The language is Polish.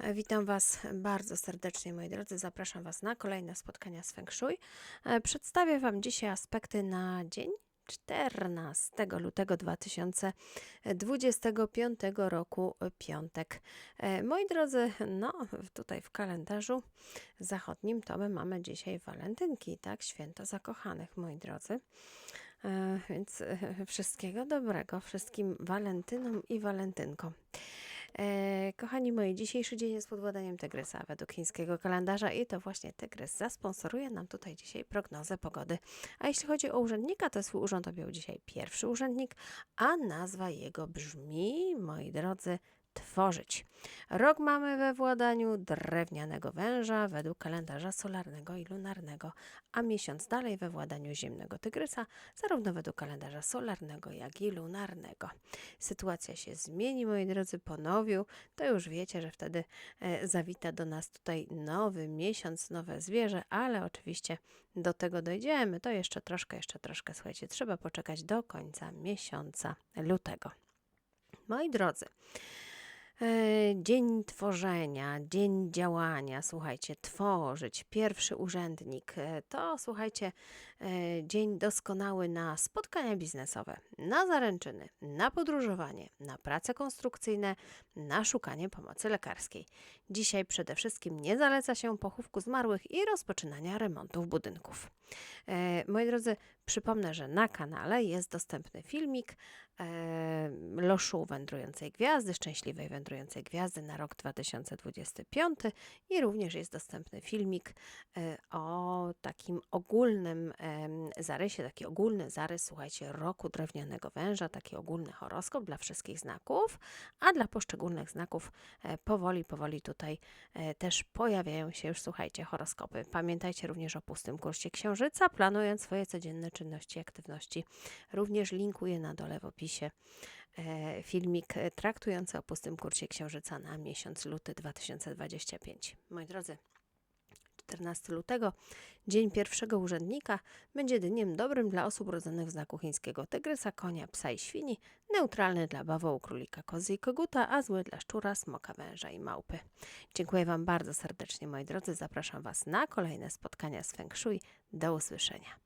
Witam Was bardzo serdecznie, moi drodzy. Zapraszam Was na kolejne spotkania z Feng Shui. E, Przedstawię Wam dzisiaj aspekty na dzień 14 lutego 2025 roku, e, piątek. E, Moi drodzy, no tutaj w kalendarzu zachodnim to my mamy dzisiaj walentynki, tak? Święto zakochanych, moi drodzy. Więc wszystkiego dobrego wszystkim walentynom i walentynkom. E, kochani moi, dzisiejszy dzień jest pod Tygrysa według chińskiego kalendarza i to właśnie Tygrys zasponsoruje nam tutaj dzisiaj prognozę pogody. A jeśli chodzi o urzędnika, to swój urząd objął dzisiaj pierwszy urzędnik, a nazwa jego brzmi, moi drodzy, tworzyć. Rok mamy we władaniu drewnianego węża według kalendarza solarnego i lunarnego, a miesiąc dalej we władaniu ziemnego tygrysa, zarówno według kalendarza solarnego, jak i lunarnego. Sytuacja się zmieni, moi drodzy, po nowiu. To już wiecie, że wtedy e, zawita do nas tutaj nowy miesiąc, nowe zwierzę, ale oczywiście do tego dojdziemy. To jeszcze troszkę, jeszcze troszkę, słuchajcie, trzeba poczekać do końca miesiąca lutego. Moi drodzy, Dzień tworzenia, dzień działania, słuchajcie, tworzyć, pierwszy urzędnik, e, to słuchajcie, e, dzień doskonały na spotkania biznesowe, na zaręczyny, na podróżowanie, na prace konstrukcyjne, na szukanie pomocy lekarskiej. Dzisiaj przede wszystkim nie zaleca się pochówku zmarłych i rozpoczynania remontów budynków. E, Moi drodzy, przypomnę, że na kanale jest dostępny filmik e, Loszu Wędrującej Gwiazdy, Szczęśliwej Wędrującej Gwiazdy na rok 2025 i również jest dostępny filmik e, o takim ogólnym em, zarysie, taki ogólny zarys, słuchajcie, roku drewnianego węża, taki ogólny horoskop dla wszystkich znaków, a dla poszczególnych znaków e, powoli, powoli tutaj e, też pojawiają się już, słuchajcie, horoskopy. Pamiętajcie również o pustym kursie księżyca, planując swoje codzienne czynności i aktywności. Również linkuję na dole w opisie e, filmik e, traktujący o pustym kursie księżyca na miesiąc luty 2025. Moi drodzy, 14 lutego, dzień pierwszego urzędnika, będzie dniem dobrym dla osób urodzonych w znaku chińskiego tygrysa, konia, psa i świni, neutralny dla bawołu, królika, kozy i koguta, a zły dla szczura, smoka, węża i małpy. Dziękuję Wam bardzo serdecznie, moi drodzy. Zapraszam Was na kolejne spotkania z Feng Shui. Do usłyszenia.